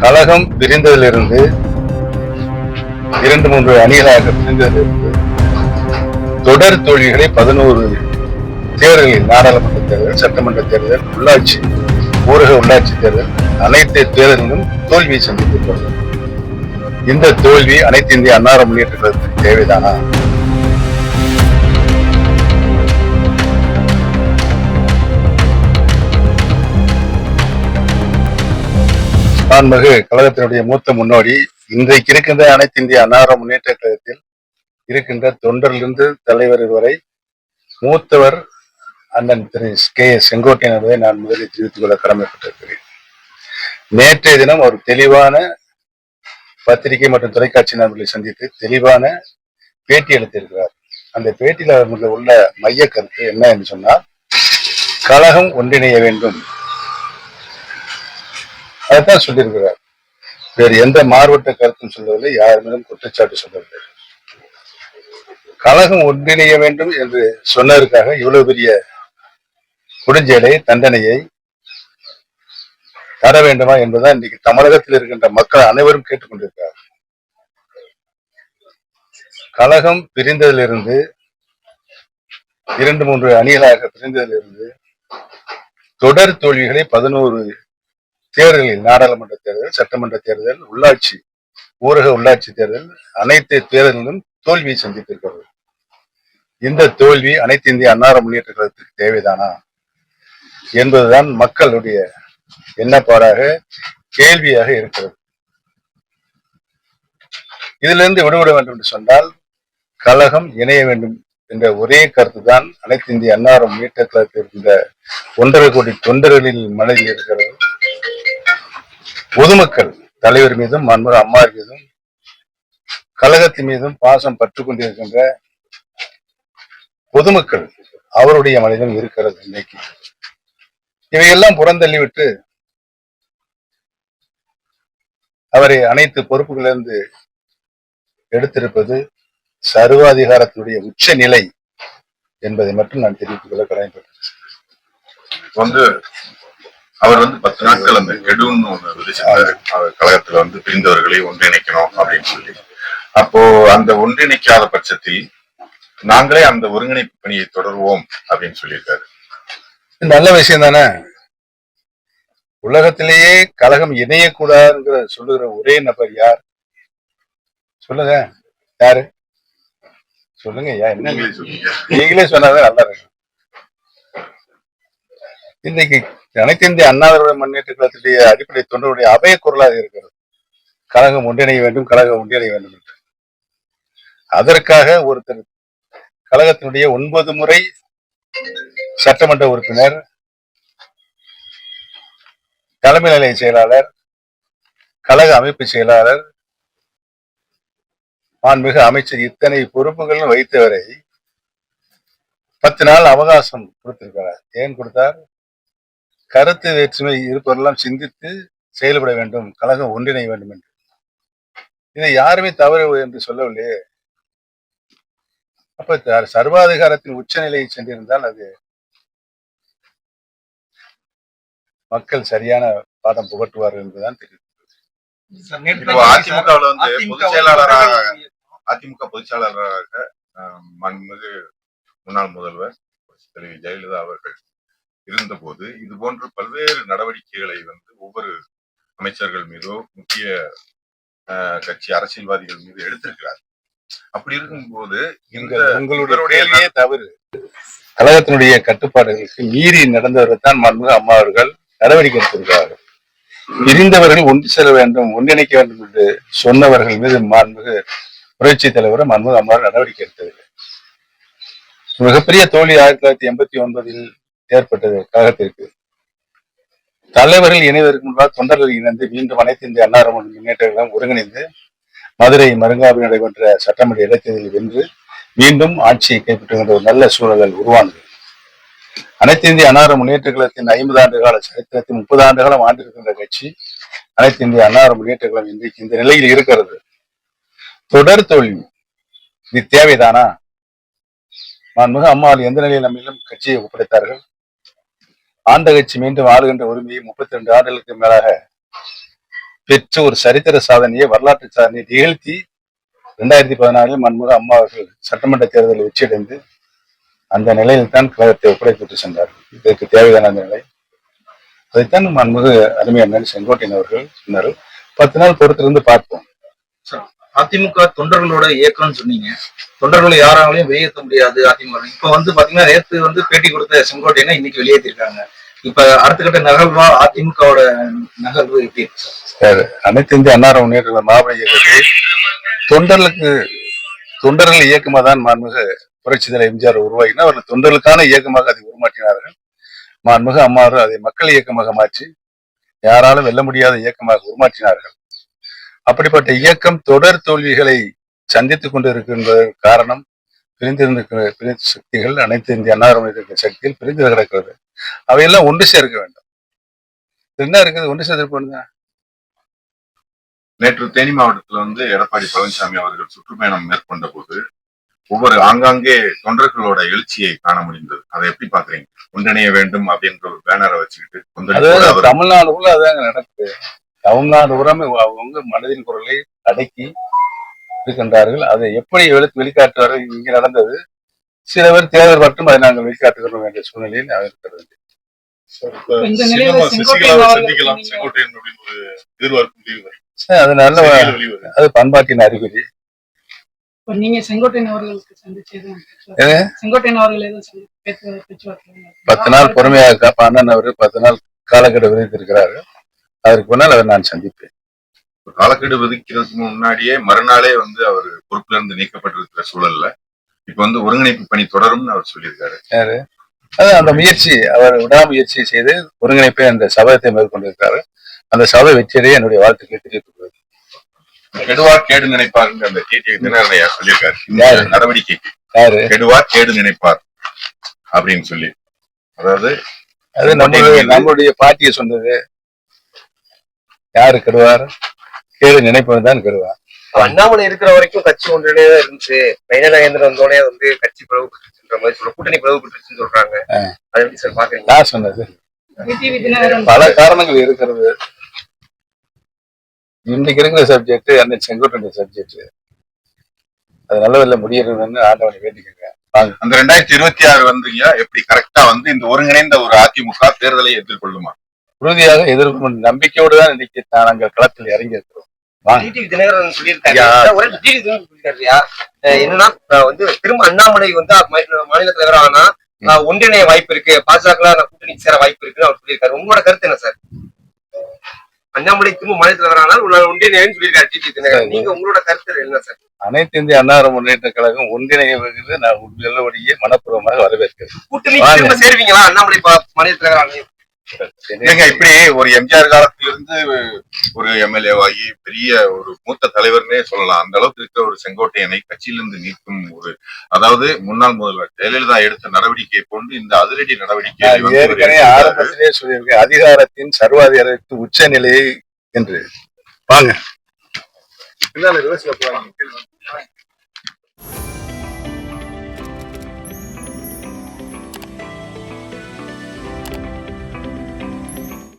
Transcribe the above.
கழகம் பிரிந்ததிலிருந்து இரண்டு மூன்று அணிகளாக பிரிந்ததிலிருந்து தொடர் தோல்விகளை பதினோரு தேர்தலில் நாடாளுமன்ற தேர்தல் சட்டமன்ற தேர்தல் உள்ளாட்சி ஊரக உள்ளாட்சி தேர்தல் அனைத்து தேர்தலிலும் தோல்வியை சந்தித்திருக்கிறது இந்த தோல்வி அனைத்து இந்திய அன்னார முன்னேற்ற தேவைதானா? மாண்புமிகு கழகத்தினுடைய மூத்த முன்னோடி இன்றைக்கு இருக்கின்ற அனைத்து இந்திய அன்னார முன்னேற்ற கழகத்தில் இருக்கின்ற தொண்டரிலிருந்து தலைவர் வரை மூத்தவர் அண்ணன் திரு கே செங்கோட்டையன் என்பதை நான் முதலில் தெரிவித்துக் கொள்ள கடமைப்பட்டிருக்கிறேன். நேற்றைய தினம் ஒரு தெளிவான பத்திரிகை மற்றும் தொலைக்காட்சி நண்பர்களை சந்தித்து தெளிவான பேட்டி அளித்திருக்கிறார் அந்த பேட்டியில் அவர்களுக்கு உள்ள மைய கருத்து என்ன என்று சொன்னால் கழகம் ஒன்றிணைய வேண்டும். அதைத்தான் சொல்லியிருக்கிறார். வேறு எந்த மாறுபட்ட கருத்தும் சொல்லவில்லை யார் மீதும் குற்றச்சாட்டு சொல்லவில்லை. கழகம் ஒன்றிணைய வேண்டும் என்று சொன்னதற்காக இவ்வளவு பெரிய குடிஞ்சேலை தண்டனையை தர வேண்டுமா என்பதுதான் இன்னைக்கு தமிழகத்தில் இருக்கின்ற மக்கள் அனைவரும் கேட்டுக்கொண்டிருக்கிறார் கழகம் பிரிந்ததிலிருந்து இரண்டு மூன்று அணிகளாக பிரிந்ததிலிருந்து தொடர் தோல்விகளை பதினோரு தேர்தலில் நாடாளுமன்ற தேர்தல் சட்டமன்ற தேர்தல் உள்ளாட்சி ஊரக உள்ளாட்சி தேர்தல் அனைத்து தேர்தலிலும் தோல்வியை சந்தித்திருக்கிறது. இந்த தோல்வி அனைத்து இந்திய அன்னார முன்னேற்ற கழகத்திற்கு தேவைதானா என்பதுதான் மக்களுடைய எண்ணப்பாடாக கேள்வியாக இருக்கிறது. இதிலிருந்து விடுபட வேண்டும் என்று சொன்னால் கழகம் இணைய வேண்டும் என்ற ஒரே கருத்து தான் அனைத்து இந்திய அன்னார முன்னேற்ற கழகத்தில் இருந்த ஒன்றரை கோடி தொண்டர்களின் மனதில் இருக்கிறது. பொதுமக்கள் தலைவர் மீதும் மன்மர அம்மார் மீதும் கழகத்தின் மீதும் பாசம் பற்று கொண்டிருக்கின்ற பொதுமக்கள் அவருடைய மனிதம் இருக்கிறது இன்னைக்கு. இவையெல்லாம் புறந்தள்ளிவிட்டு அவரை அனைத்து பொறுப்புகளிலிருந்து எடுத்திருப்பது சர்வாதிகாரத்தினுடைய உச்ச நிலை என்பதை மட்டும் நான் தெரிவித்துக் கொள்ள கடமைப்பட்டேன் வந்து அவர் வந்து பத்து நாட்கள் அந்த கெடுன்னு ஒண்ணு விதிச்சிருந்தாரு கழகத்துல வந்து பிரிந்தவர்களை ஒன்றிணைக்கணும் அப்படின்னு சொல்லி. அப்போ அந்த ஒன்றிணைக்காத பட்சத்தில் நாங்களே அந்த ஒருங்கிணைப்பு பணியை தொடருவோம் அப்படின்னு சொல்லியிருக்காரு. நல்ல விஷயம் தானே? உலகத்திலேயே கழகம் இணையக்கூடாதுங்கிற சொல்லுகிற ஒரே நபர் யார்? சொல்லுங்க. யாரு? சொல்லுங்க ஐயா என்ன? நீங்களே சொல்லுங்க. நீங்களே சொன்னாதான் நல்லா இருக்கும். இன்றைக்கு அனைத்து இந்திய அண்ணாதிராவிட முன்னேற்ற கழகத்துடைய அடிப்படை தொண்டருடைய அபய குரலாக இருக்கிறது. கழகம் ஒன்றிணைய வேண்டும் கழகம் ஒன்றிணைய வேண்டும் என்று. அதற்காக ஒருத்தர் கழகத்தினுடைய ஒன்பது முறை சட்டமன்ற உறுப்பினர் தலைமை நிலைய செயலாளர் கழக அமைப்பு செயலாளர் மாண்புமிகு அமைச்சர் இத்தனை பொறுப்புகளும் வைத்தவரை பத்து நாள் அவகாசம் கொடுத்திருக்கிறார். ஏன் கொடுத்தார்? கருத்து வேற்றுமை இருப்பவரெல்லாம் சிந்தித்து செயல்பட வேண்டும் கழகம் ஒன்றிணைய வேண்டும் என்று. இதை யாருமே தவறு என்று சொல்லவில்லையே. அப்ப சர்வாதிகாரத்தின் உச்சநிலையை சென்றிருந்தால் அது மக்கள் சரியான பாடம் புகட்டுவார்கள் என்பதுதான் தெரியும் இப்போ அதிமுகவுல வந்து பொதுச் செயலாளராக அதிமுக பொதுச் செயலாளராக ஆஹ், மாண்புமிகு முன்னாள் முதல்வர் ஜெயலலிதா அவர்கள் இருந்தபோது இது போன்ற பல்வேறு நடவடிக்கைகளை வந்து ஒவ்வொரு அமைச்சர்கள் மீதோ முக்கிய கட்சி அரசியல்வாதிகள் மீது எடுத்திருக்கிறார் அப்படி இருக்கும்போது இந்த உங்கள் உங்களுடைய தவறு. கழகத்தினுடைய கட்டுப்பாடுகளுக்கு மீறி நடந்தவர்கள் தான் மாண்புமிகு அம்மா அவர்கள் நடவடிக்கை எடுத்திருக்கிறார்கள். பிரிந்தவர்கள் ஒன்று செல்ல வேண்டும் ஒன்றிணைக்க வேண்டும் என்று சொன்னவர்கள் மீது மாண்புமிகு புரட்சி தலைவர் மாண்புமிகு அம்மா நடவடிக்கை எடுத்ததில்லை. மிகப்பெரிய தோல்வி ஆயிரத்தி தொள்ளாயிரத்தி எண்பத்தி ஒன்பதில் ஏற்பட்டது கழகத்திற்கு தலைவர்கள் இணைவதற்கு முன்பாக தொண்டர்கள் இணைந்து மீண்டும் அனைத்து இந்திய அன்னார முன்னேற்றங்களும் ஒருங்கிணைந்து மதுரை மருங்காவில் நடைபெற்ற சட்டமன்ற இடைத்தேர்தலில் வென்று மீண்டும் ஆட்சியை கைப்பற்றுகின்ற ஒரு நல்ல சூழல்கள் உருவானது. அனைத்து இந்திய அன்னார முன்னேற்ற கழகத்தின் ஐம்பது ஆண்டு கால சரித்திரத்தில் முப்பது ஆண்டு காலம் ஆண்டிருக்கின்ற கட்சி அனைத்து இந்திய அன்னார முன்னேற்ற கழகம் இன்றைக்கு இந்த நிலையில் இருக்கிறது. தொடர் தோல்வி. இது தேவைதானா? நான் மிக அம்மாள் எந்த நிலையில் நம்மிடம் கட்சியை ஒப்படைத்தார்கள்? ஆண்ட கட்சி மீண்டும் ஆளுகின்ற உரிமையை முப்பத்தி ரெண்டு ஆண்டுகளுக்கு மேலாக பெற்று ஒரு சரித்திர சாதனையை வரலாற்று சாதனையை நிகழ்த்தி ரெண்டாயிரத்தி பதினாலில் மன்முக அம்மா அவர்கள் சட்டமன்ற தேர்தலில் வெற்றியடைந்து அந்த நிலையில் தான் கழகத்தை ஒப்படைத்துட்டு சென்றார். இதற்கு தேவையான அந்த நிலை. அதைத்தான் மன்முக அருமையான செங்கோட்டையன் அவர்கள் சொன்னார்கள். பத்து நாள் பொறுத்திருந்து பார்ப்போம். அதிமுக தொண்டர்களோட இயக்கம்னு சொன்னீங்க. தொண்டர்களை யாராலையும் வெளியேற்ற முடியாது அதிமுக இப்ப வந்து பாத்தீங்கன்னா நேற்று வந்து பேட்டி கொடுத்த செங்கோட்டையனை இன்னைக்கு வெளியேற்றிருக்காங்க. இப்ப அடுத்த கட்ட நகர்வா அதிமுகவோட நகர்வு எப்படி இருக்கு? அனைத்து இந்திய அன்னார முன்னேற்ற மாபெரும் இயக்கத்தை தொண்டர்களுக்கு தொண்டர்கள் இயக்கமாக தான் மாண்புக புரட்சி எம்ஜிஆர் உருவாக்கினா அவர்கள் தொண்டர்களுக்கான இயக்கமாக அதை உருமாற்றினார்கள். மாண்புக அம்மாறு அதை மக்கள் இயக்கமாக மாற்றி யாராலும் வெல்ல முடியாத இயக்கமாக உருமாற்றினார்கள். அப்படிப்பட்ட இயக்கம் தொடர் தோல்விகளை சந்தித்துக் கொண்டிருக்கின்ற காரணம் பிரிந்திருந்திருக்கிற பிரிந்த சக்திகள் அனைத்து இந்திய அன்னார முன்னேற்ற சக்தியில் பிரிந்து கிடக்கிறது. அவையெல்லாம் ஒன்று சேர்க்க வேண்டும். என்ன இருக்குது? ஒன்று சேர்த்து நேற்று தேனி மாவட்டத்துல வந்து எடப்பாடி பழனிசாமி அவர்கள் சுற்றுப்பயணம் மேற்கொண்ட போது ஒவ்வொரு ஆங்காங்கே தொண்டர்களோட எழுச்சியை காண முடிந்தது. அதை எப்படி பாக்குறீங்க ஒன்றிணைய வேண்டும் அப்படின்ற ஒரு பேனரை வச்சுக்கிட்டு தமிழ்நாடு உள்ள அதாங்க நடக்குது. தமிழ்நாடு உரமே அவங்க மனதின் குரலை அடக்கி இருக்கின்றார்கள். அதை எப்படி வெளி- வெளிக்காட்டுவார்கள்? இங்க நடந்தது. சில பேர் தேர்தல் மட்டும் அதை நாங்கள் வெளிக்காட்டுகிறோம் என்ற சூழ்நிலையில் இருக்கிறது. அது நல்ல. அது பண்பாட்டின் அறிகுறி. பத்து நாள் பொறுமையாக காப்ப அண்ணன் அவர் பத்து நாள் காலக்கெடு விதித்திருக்கிறாரு. அதற்கு முன்னால் அவர் நான் சந்திப்பேன். காலக்கெடு விதிக்கிறதுக்கு முன்னாடியே மறுநாளே வந்து அவர் பொறுப்புல இருந்து நீக்கப்பட்டிருக்கிற சூழல்ல இப்ப வந்து ஒருங்கிணைப்பு பணி தொடரும்னு அவர் சொல்லியிருக்காரு. அந்த முயற்சி அவர் விடாமுயற்சி செய்து ஒருங்கிணைப்பை அந்த சபதத்தை மேற்கொண்டிருக்கிறாரு அந்த சபை வெற்றியடைய என்னுடைய வாழ்த்துக்களை தெரிவித்துக் கொள்கிறேன். கெடுவார் கேடு நினைப்பார் அந்த டிடி தினகரனையா சொல்லியிருக்காரு? நடவடிக்கைக்கு. யாரு? கெடுவார் கேடு நினைப்பார் அப்படின்னு சொல்லி. அதாவது அது நம்மளுடைய நம்மளுடைய பாட்டியை சொன்னது. யாரு கெடுவார்? கேடு நினைப்பவன் தான் கெடுவார் அண்ணாமலை இருக்கிற வரைக்கும் கட்சி ஒன்றிலே தான் இருந்துச்சு நயனநகேந்திரன் வந்தோடனே வந்து கட்சி பிளவுபட்டுச்சுன்ற மாதிரி சொல்ற கூட்டணி பிளவுபட்டுச்சுன்னு சொல்றாங்க. அது எப்படி சார் பாக்குறீங்க? நான் சொன்னது. பல காரணங்கள் இருக்கிறது. இன்னைக்கு இருக்கிற சப்ஜெக்ட் அன்னைக்கு செங்கோட்டைய சப்ஜெக்ட் அது நல்லதில்ல முடியறதுன்னு ஆண்டவனை வேண்டிக்கங்க. அந்த ரெண்டாயிரத்தி இருபத்தி ஆறு வந்தீங்க எப்படி கரெக்டா வந்து இந்த ஒருங்கிணைந்த ஒரு அதிமுக தேர்தலை எதிர்கொள்ளுமா? உறுதியாக எதிர்க்கும் நம்பிக்கையோடு தான் இன்னைக்கு நாங்கள் களத்தில் இறங்கி இருக்கிறோம் என்னன்னா வந்து திரும்ப அண்ணாமலை வந்து மாநில தலைவர் ஆனா ஒன்றிணைய வாய்ப்பு இருக்கு. பாஜக கூட்டணி சேர வாய்ப்பு இருக்குன்னு அவர் சொல்லியிருக்காரு. உங்களோட கருத்து என்ன சார்? அண்ணாமலை திரும்ப மாநில தலைவர் ஆனால் உள்ள ஒன்றிணையன்னு சொல்லியிருக்காரு டிடி தினகரன். நீங்க உங்களோட கருத்து என்ன சார்? அனைத்து இந்திய அன்னார முன்னேற்ற கழகம் ஒன்றிணைவது நான் உண்மையுள்ளபடியே மனப்பூர்வமாக வரவேற்கிறேன். கூட்டணி சேருவீங்களா? அண்ணாமலை மாநில தலைவர் ஏங்க இப்படி ஒரு எம்ஜிஆர் காலத்திலிருந்து ஒரு எம்எல்ஏவாகி பெரிய ஒரு மூத்த தலைவர்னே சொல்லலாம் அந்த அளவுக்கு இருக்கிற ஒரு செங்கோட்டையனை கட்சியிலிருந்து நீக்கும் ஒரு அதாவது முன்னாள் முதல்வர் ஜெயலலிதா எடுத்த நடவடிக்கையை கொண்டு இந்த அதிரடி இவர் ஏற்கனவே. ஆரம்பத்திலே சொல்லியிருக்கேன் அதிகாரத்தின் சர்வாதிகாரத்தின் உச்ச நிலையை என்று வாங்க பின்னால போறாங்க.